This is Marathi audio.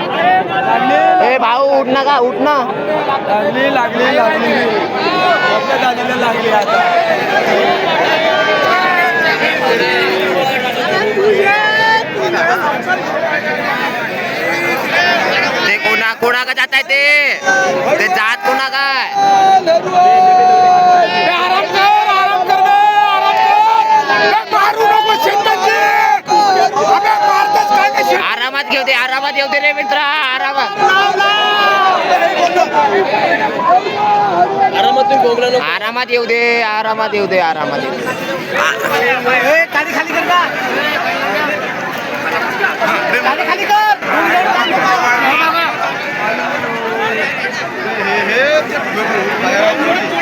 ए भाऊ उठ ना का उठ ना. लागली लागली लागली. आपल्या दादीला लागली आता. शेताची अबे मारतच काय नाही शेत आरामात घेऊ दे आरामात येऊ दे रे मित्रा आरामात. आरामात येऊ दे आरामात येऊ दे आरामात येऊ दे. खाली खाली Yeah, yeah, yeah.